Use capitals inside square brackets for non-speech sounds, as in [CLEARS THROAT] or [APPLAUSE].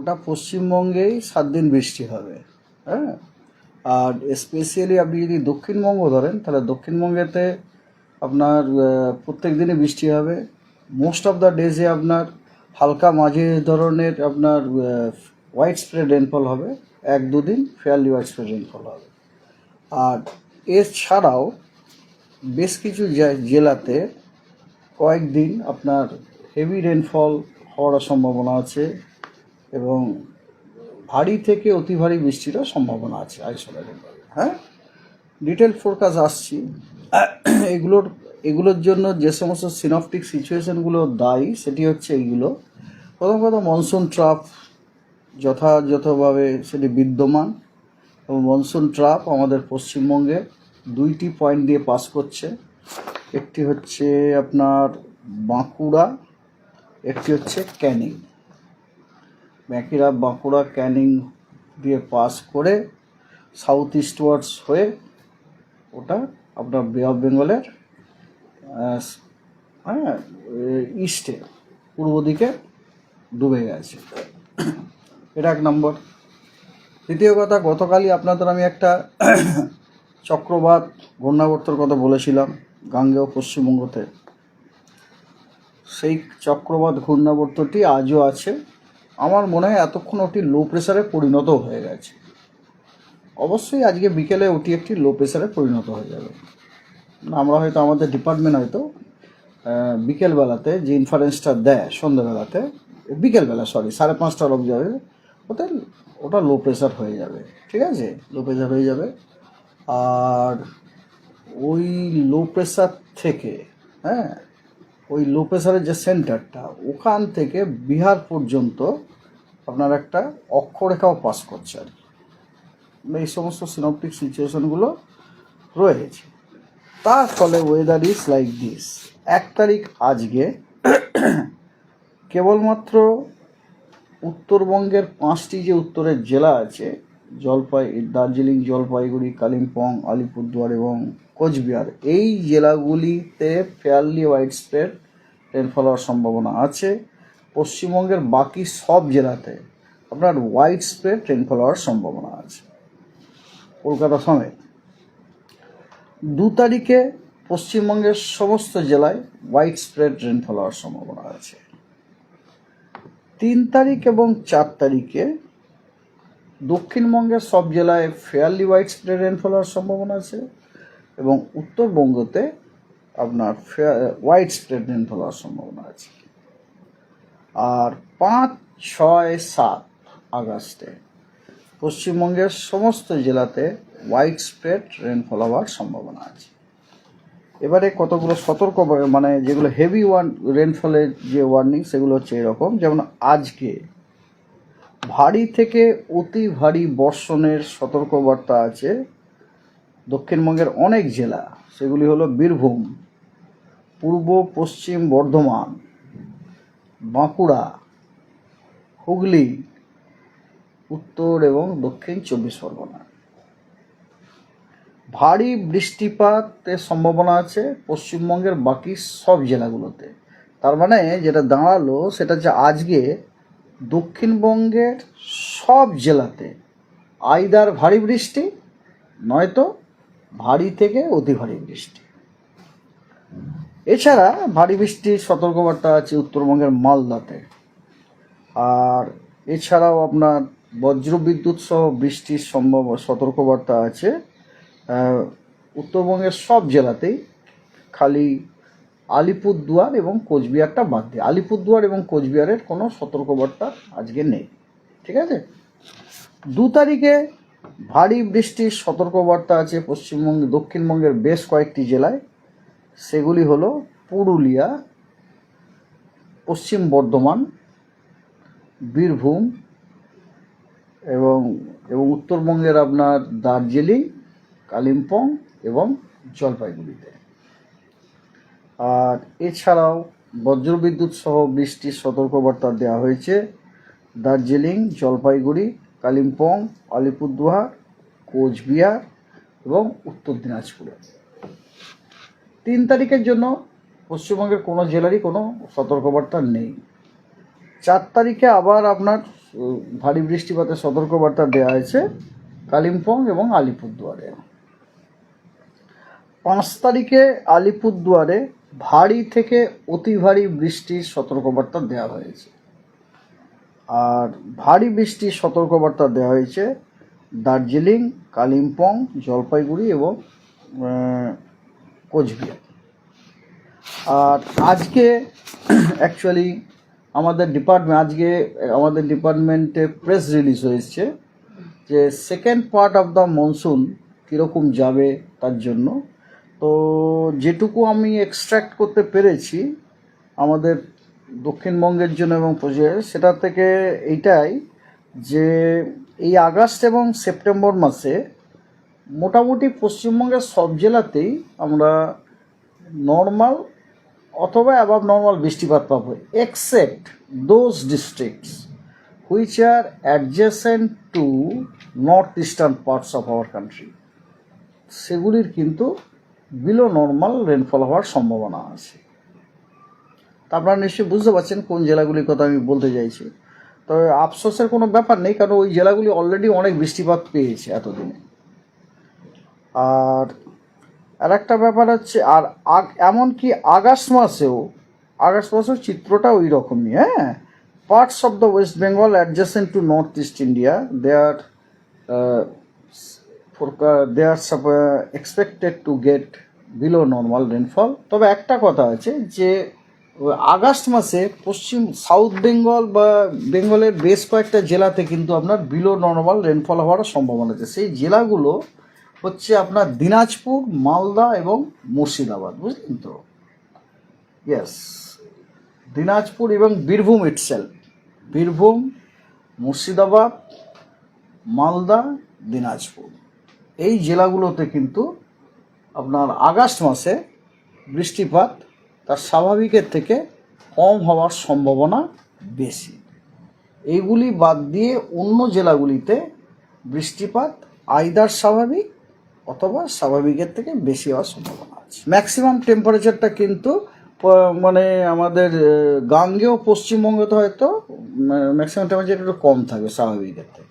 গোটা পশ্চিমবঙ্গেই সাত দিন বৃষ্টি হবে হ্যাঁ? আর স্পেশালি আপনি যদি দক্ষিণবঙ্গ ধরেন, তাহলে দক্ষিণবঙ্গেতে আপনার প্রত্যেক দিনই বৃষ্টি হবে। মোস্ট অফ দ্য ডেজে আপনার হালকা মাঝে ধরনের আপনার হোয়াইট স্প্রেড রেনফল হবে। এক, দুদিন ফেয়ারলি হোয়াইট স্প্রেড রেনফল হবে। আর এছাড়াও বেশ কিছু জেলাতে কয়েকদিন আপনার হেভি রেনফল হওয়ার সম্ভাবনা আছে। এবং ভারী থেকে অতি ভারী বৃষ্টিরও সম্ভাবনা আছে আইসোলেটেডভাবে হ্যাঁ? ডিটেল ফোরকাস্ট আসছি। এগুলোর এগুলোর জন্য যে সমস্ত সিনপটিক সিচুয়েশনগুলো দায়ী, সেটি হচ্ছে এইগুলো। প্রথম কথা মনসুন ট্রাপ যথাযথভাবে সেটি বিদ্যমান। এবং মনসুন ট্রাপ আমাদের পশ্চিমবঙ্গে দুইটি পয়েন্ট দিয়ে পাস করছে। একটি হচ্ছে আপনার বাঁকুড়া, একটি হচ্ছে ক্যানিং। বাঁকুড়া বাঁকুড়া ক্যানিং দিয়ে পাস করে সাউথ ইস্টওয়ার্ডস হয়ে ওটা আপনার বে অফ বেঙ্গলের হ্যাঁ ইস্টে পূর্ব দিকে ডুবে গেছে। এটা এক নম্বর। দ্বিতীয় কথা, গতকালই আপনাদের আমি একটা চক্রবাত ঘূর্ণাবর্তর কথা বলেছিলাম, গাঙ্গেয় পশ্চিমবঙ্গতে। সেই চক্রবাত ঘূর্ণাবর্তটি আজও আছে। আমার মনে হয় এতক্ষণ ওটি লো প্রেসারে পরিণত হয়ে গেছে। অবশ্যই আজকে বিকেলে ওটি একটি লো প্রেসারে পরিণত হয়ে যাবে। আমরা হয়তো আমাদের ডিপার্টমেন্ট হয়তো বিকেলবেলাতে যে ইনফারেন্সটা দেয়, সন্ধ্যাবেলাতে, বিকেলবেলা সরি সাড়ে পাঁচটার অব যাবে, ওতে ওটা লো প্রেসার হয়ে যাবে, ঠিক আছে? লো প্রেসার হয়ে যাবে। আর ওই লো প্রেসার থেকে হ্যাঁ ওই লো প্রেসারের যে সেন্টারটা ওখান থেকে বিহার পর্যন্ত আপনার একটা অক্ষরেখাও পাস করছে আর কি। এই সমস্ত সিনপটিক সিচুয়েশনগুলো রয়েছে। তার ফলে ওয়েদার ইজ লাইক দিস এক তারিখ আজকে [CLEARS THROAT] কেবলমাত্র উত্তরবঙ্গের পাঁচটি যে উত্তরের জেলা আছে, জলপাই, দার্জিলিং, জলপাইগুড়ি, কালিম্পং, আলিপুরদুয়ার এবং কোচবিহার, এই জেলাগুলিতে ফেয়ারলি হোয়াইট স্প্রেড রেনফল হওয়ার সম্ভাবনা আছে। পশ্চিমবঙ্গের বাকি সব জেলাতে আপনার হোয়াইট স্প্রেড রেনফল হওয়ার সম্ভাবনা আছে। কলকাতা সমেত। দু তারিখে পশ্চিমবঙ্গের সমস্ত জেলায় হোয়াইট স্প্রেড রেনফল হওয়ার সম্ভাবনা আছে। তিন তারিখ এবং চার তারিখে দক্ষিণবঙ্গের সব জেলায় ফেয়ারলি হোয়াইট স্প্রেড রেনফল হওয়ার সম্ভাবনা আছে এবং উত্তরবঙ্গতে আপনার হোয়াইট স্প্রেড রেনফল হওয়ার সম্ভাবনা আছে। আর পাঁচ, ছয়, সাত আগস্টে। পশ্চিমবঙ্গের সমস্ত জেলাতে হোয়াইট স্প্রেড রেনফল হওয়ার সম্ভাবনা আছে। এবারে কতগুলো সতর্ক মানে যেগুলো হেভি ওয়ান রেনফলের যে ওয়ার্নিং সেগুলো হচ্ছে এরকম। যেমন আজকে ভারী থেকে অতি ভারী বর্ষণের সতর্কবার্তা আছে। দক্ষিণবঙ্গের অনেক জেলা, সেগুলি হলো বীরভূম পূর্ব পশ্চিম বর্ধমান বাঁকুড়া, হুগলি, উত্তর এবং দক্ষিণ চব্বিশ পরগনা। ভারী বৃষ্টিপাতের সম্ভাবনা আছে পশ্চিমবঙ্গের বাকি সব জেলাগুলোতে। তার মানে যেটা দাঁড়াল সেটা হচ্ছে আজকে দক্ষিণবঙ্গের সব জেলাতে আইদার ভারী বৃষ্টি, নয়তো ভারী থেকে অতি ভারী বৃষ্টি। এছাড়া ভারী বৃষ্টির সতর্কবার্তা আছে উত্তরবঙ্গের মালদাতে। আর এছাড়াও আপনার বজ্রবিদ্যুৎ সহ বৃষ্টির সম্ভব সতর্কবার্তা আছে। উত্তরবঙ্গের সব জেলাতেই খালি আলিপুরদুয়ার এবং কোচবিহারটা বাদ দিয়ে। আলিপুরদুয়ার এবং কোচবিহারের কোনো সতর্কবার্তা আজকে নেই। ঠিক আছে? দু তারিখে ভারী বৃষ্টির সতর্কবার্তা আছে পশ্চিমবঙ্গ, দক্ষিণবঙ্গের বেশ কয়েকটি জেলায়। সেগুলি হলো পুরুলিয়া, পশ্চিম বর্ধমান, বীরভূম এবং এবং উত্তরবঙ্গের আপনার দার্জিলিং, কালিম্পং এবং জলপাইগুড়িতে। আর এছাড়াও বজ্রবিদ্যুৎ সহ বৃষ্টির সতর্কবার্তা দেওয়া হয়েছে। দার্জিলিং, জলপাইগুড়ি, কালিম্পং, আলিপুরদুয়ার, কোচবিহার এবং উত্তর দিনাজপুরে। তিন তারিখের জন্য পশ্চিমবঙ্গের কোনো জেলারই কোনো সতর্কবার্তা নেই। চার তারিখে আবার আপনার ভারী বৃষ্টিপাতের সতর্কবার্তা দেওয়া হয়েছে কালিম্পং এবং আলিপুরদুয়ারে। পাঁচ তারিখে আলিপুরদুয়ারে ভারী থেকে অতি ভারী বৃষ্টির সতর্কবার্তা দেওয়া হয়েছে। আর ভারী বৃষ্টির সতর্কবার্তা দেওয়া হয়েছে দার্জিলিং, কালিম্পং, জলপাইগুড়ি এবং কোচবিহার। আর আজকে অ্যাকচুয়ালি আমাদের ডিপার্টমেন্ট আজকে আমাদের ডিপার্টমেন্টে প্রেস রিলিজ হয়েছে যে second part of the monsoon কীরকম যাবে তার জন্য। তো যেটুকু আমি এক্সট্র্যাক্ট করতে পেরেছি আমাদের দক্ষিণবঙ্গের জন্য এবং সেটা থেকে এইটাই যে এই আগস্ট এবং সেপ্টেম্বর মাসে মোটামুটি পশ্চিমবঙ্গের সব জেলাতেই আমরা নর্মাল অথবা অ্যাবাভ নর্মাল বৃষ্টিপাত পাবো except those districts which are adjacent to north eastern parts of our country সেগুলির কিন্তু বিলো নর্মাল রেনফল হওয়ার সম্ভাবনা আছে। তা আপনারা নিশ্চয়ই বুঝতে পারছেন কোন জেলাগুলির কথা আমি বলতে চাইছি। তবে আফসোসের কোনো ব্যাপার নেই, কারণ ওই জেলাগুলি অলরেডি অনেক বৃষ্টিপাত পেয়েছে এতদিনে। আর আর একটা ব্যাপার হচ্ছে, আর এমনকি আগস্ট মাসেও আগস্ট মাসেও চিত্রটা ওই রকমই হ্যাঁ parts of the West Bengal adjacent to north east India they are they are expected to get below normal rainfall তবে একটা কথা আছে যে, আগস্ট মাসে পশ্চিম সাউথ বেঙ্গল বা বেঙ্গলের বেশ কয়েকটা জেলাতে কিন্তু আপনার বিলো নর্মাল রেনফল হওয়ার সম্ভাবনা আছে। সেই জেলাগুলো হচ্ছে আপনার দিনাজপুর, মালদা এবং মুর্শিদাবাদ, বুঝলেন তো? ইয়েস দিনাজপুর এবং বীরভূম ইটসেল বীরভূম, মুর্শিদাবাদ, মালদা, দিনাজপুর। এই জেলাগুলোতে কিন্তু আপনার আগস্ট মাসে বৃষ্টিপাত তার স্বাভাবিকের থেকে কম হওয়ার সম্ভাবনা বেশি। এইগুলি বাদ দিয়ে অন্য জেলাগুলিতে বৃষ্টিপাত আইদার স্বাভাবিক অথবা স্বাভাবিকের থেকে বেশি হওয়ার সম্ভাবনা আছে। ম্যাক্সিমাম টেম্পারেচারটা কিন্তু মানে আমাদের গাঙ্গেয় পশ্চিমবঙ্গে তো হয়তো ম্যাক্সিমাম টেম্পারেচার একটু কম থাকবে স্বাভাবিকের থেকে।